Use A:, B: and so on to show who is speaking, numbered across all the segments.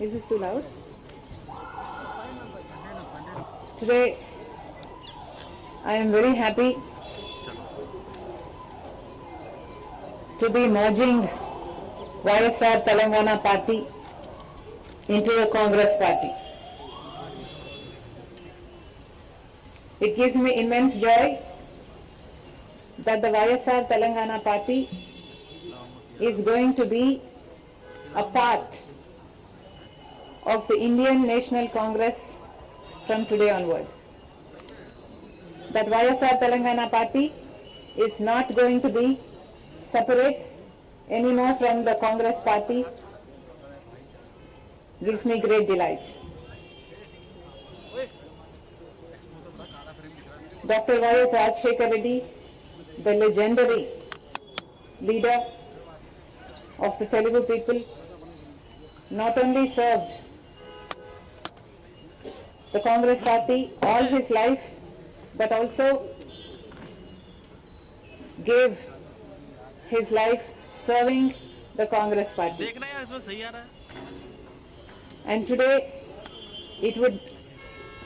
A: Is this too loud? Today, I am very happy to be merging YSR Telangana party into the Congress party. It gives me immense joy that the YSR Telangana party is going to be a part of the Indian National Congress from today onward. That YSR Telangana party is not going to be separate anymore from the Congress party gives me great delight. Dr. Y.S. Rajshekar Reddy, the legendary leader of the Telugu people, not only served the Congress party all his life, but also gave his life serving the Congress party. And today, it would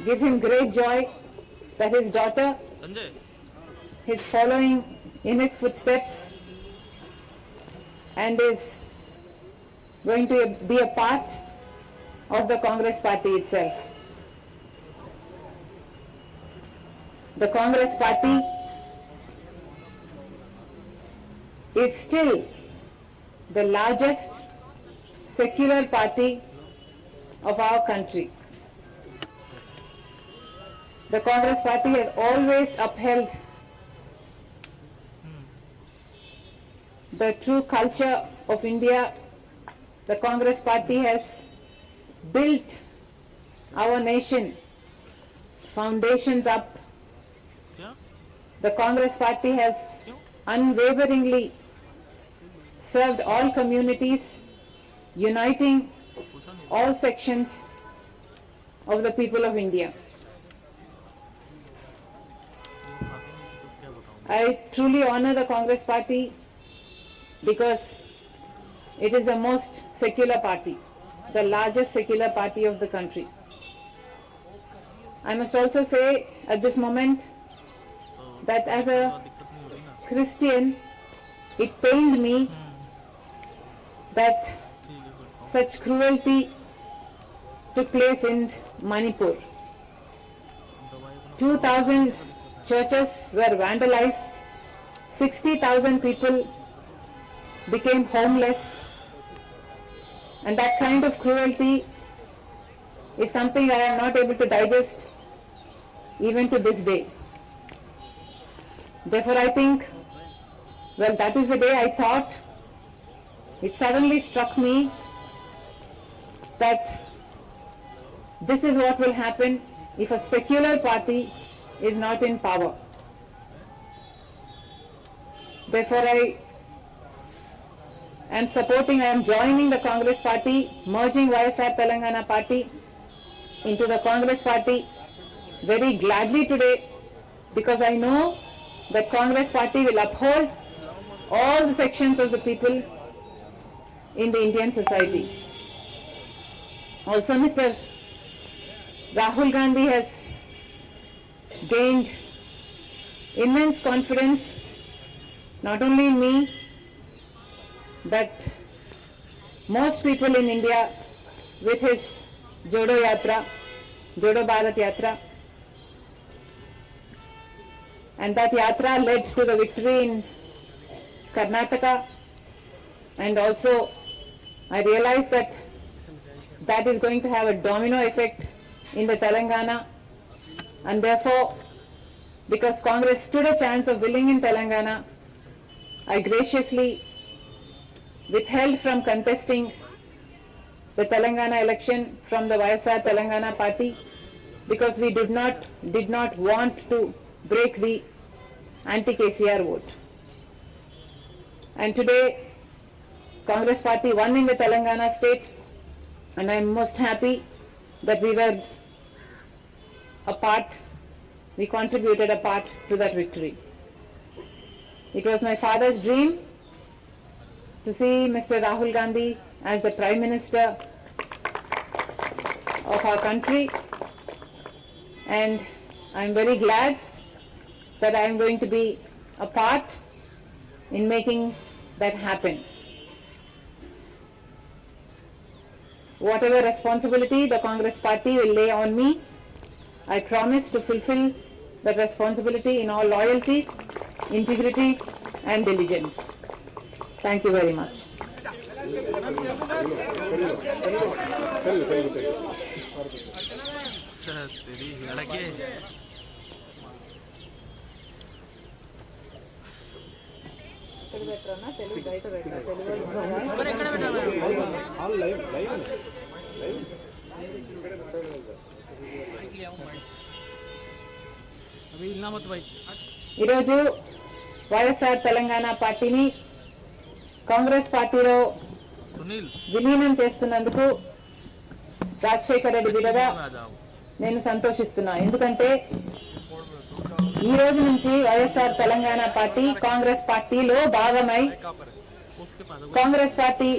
A: give him great joy that his daughter is following in his footsteps and is going to be a part of the Congress party itself. The Congress party is still the largest secular party of our country. The Congress party has always upheld the true culture of India. The Congress party has built our nation foundations up. The Congress party has unwaveringly served all communities, uniting all sections of the people of India. I truly honor the Congress party because it is the most secular party, the largest secular party of the country. I must also say at this moment that as a Christian, it pained me that such cruelty took place in Manipur. 2,000 churches were vandalized, 60,000 people became homeless, and that kind of cruelty is something I am not able to digest even to this day. Therefore, I think, well, that is the day I thought, it suddenly struck me that this is what will happen if a secular party is not in power. Therefore, I am supporting, I am joining the Congress party, merging YSR Telangana party into the Congress party very gladly today because I know that Congress party will uphold all the sections of the people in the Indian society. Also, Mr. Rahul Gandhi has gained immense confidence not only in me but most people in India with his Jodo Yatra, Jodo Bharat Yatra. And that yatra led to the victory in Karnataka. And also I realized that that is going to have a domino effect in the Telangana. And therefore because Congress stood a chance of winning in Telangana, I graciously withheld from contesting the Telangana election from the YSR Telangana party because we did not did not want to break the anti-KCR vote. And today Congress party won in the Telangana state and I am most happy that we were a part, we contributed a part to that victory. It was my father's dream to see Mr. Rahul Gandhi as the Prime Minister of our country. And I'm very glad that I'm going to be a part in making that happen. Whatever responsibility the Congress party will lay on me, I promise to fulfill that responsibility in all loyalty, integrity and diligence. Thank you very much.
B: దగ్గర పెట్టరన్నా తెలుగు బయట
A: ఈరోజు వైఎస్ఆర్ తెలంగాణ పార్టీని కాంగ్రెస్ పార్టీలో విలీనం చేస్తున్నందుకు రాజశేఖర రెడ్డి
B: విడగా
A: నేను సంతోషిస్తున్నా. ఎందుకంటే ఈ రోజు నుంచి వైఎస్ఆర్ తెలంగాణ పార్టీ కాంగ్రెస్ పార్టీలో భాగమై కాంగ్రెస్ పార్టీ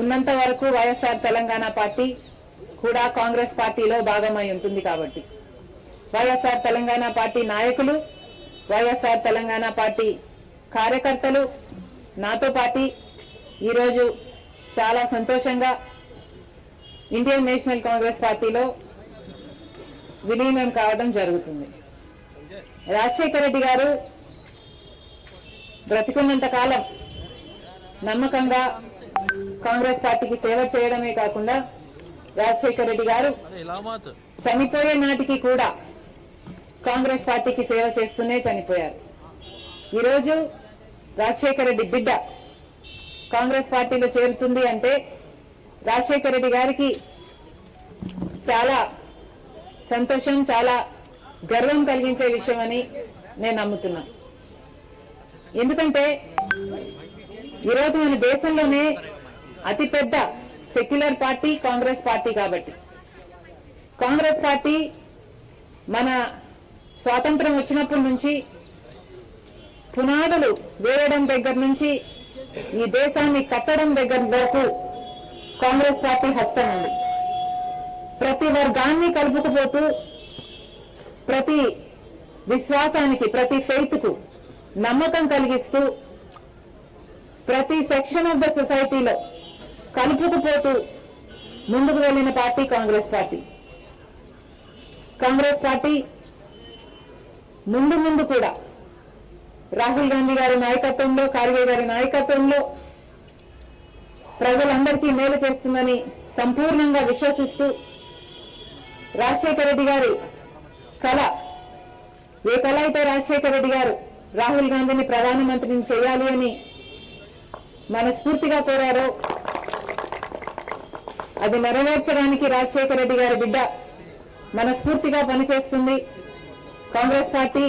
A: ఉన్నంత వరకు వైఎస్ఆర్ తెలంగాణ పార్టీ కూడా కాంగ్రెస్ పార్టీలో భాగమై ఉంటుంది కాబట్టి. వైఎస్ఆర్ తెలంగాణ పార్టీ నాయకులు వైఎస్ఆర్ తెలంగాణ పార్టీ కార్యకర్తలు నాతో పాటి ఈరోజు చాలా సంతోషంగా ఇండియన్ నేషనల్ కాంగ్రెస్ పార్టీలో విలీనం కావడం జరుగుతుంది. రాజశేఖర రెడ్డి గారు బ్రతికున్నంత కాలం నమ్మకంగా కాంగ్రెస్ పార్టీకి సేవ చేయడమే కాకుండా రాజశేఖర రెడ్డి గారు చనిపోయే నాటికి కూడా కాంగ్రెస్ పార్టీకి సేవ చేస్తూనే చనిపోయారు. ఈరోజు రాజశేఖర రెడ్డి బిడ్డ కాంగ్రెస్ పార్టీలో చేరుతుంది అంటే రాజశేఖర రెడ్డి గారికి చాలా సంతోషం చాలా గర్వం కలిగించే విషయం అని నేను నమ్ముతున్నా. ఎందుకంటే ఈరోజు మన దేశంలోనే అతిపెద్ద సెక్యులర్ పార్టీ కాంగ్రెస్ పార్టీ కాబట్టి. కాంగ్రెస్ పార్టీ మన స్వాతంత్రం వచ్చినప్పటి నుంచి పునాదులు వేయడం దగ్గర నుంచి ఈ దేశాన్ని కట్టడం దగ్గర వరకు కాంగ్రెస్ పార్టీ హస్తం ఉంది. ప్రతి వర్గాన్ని కలుపుకుపోతూ ప్రతి విశ్వాసానికి ప్రతి ఫెయిత్కు నమ్మకం కలిగిస్తూ ప్రతి సెక్షన్ ఆఫ్ ద సొసైటీలో కలుపుకుపోతూ ముందుకు వెళ్ళిన party Congress party. Congress party ముందు ముందు కూడా రాహుల్ గాంధీ గారి నాయకత్వంలో కార్గే గారి నాయకత్వంలో ప్రజలందరికీ మేలు చేస్తుందని సంపూర్ణంగా విశ్వసిస్తూ రాజశేఖర రెడ్డి గారి కళ. ఏ కళ అయితే రాజశేఖర రెడ్డి గారు రాహుల్ గాంధీని ప్రధానమంత్రిని చేయాలి అని మనస్ఫూర్తిగా కోరారో అది నెరవేర్చడానికి రాజశేఖర రెడ్డి గారి బిడ్డ మనస్ఫూర్తిగా పనిచేస్తుంది. కాంగ్రెస్ పార్టీ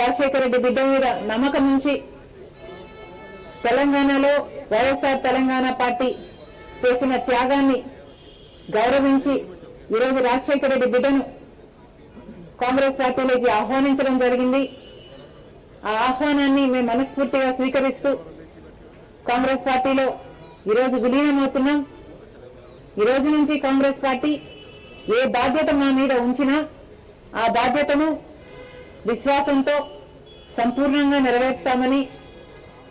A: రాజశేఖర రెడ్డి బిడ్డ మీద నమ్మకం ఉంచి తెలంగాణలో వైఎస్ఆర్ తెలంగాణ పార్టీ చేసిన త్యాగాన్ని గౌరవించి ఈరోజు రాజశేఖర రెడ్డి బిడ్డను కాంగ్రెస్ పార్టీలోకి ఆహ్వానించడం జరిగింది. ఆ ఆహ్వానాన్ని మేము మనస్ఫూర్తిగా స్వీకరిస్తూ కాంగ్రెస్ పార్టీలో ఈరోజు విలీనమవుతున్నాం. ఈ రోజు నుంచి కాంగ్రెస్ పార్టీ ఏ బాధ్యత మా మీద ఉంచినా ఆ బాధ్యతను విశ్వాసంతో సంపూర్ణంగా నెరవేర్చుతామని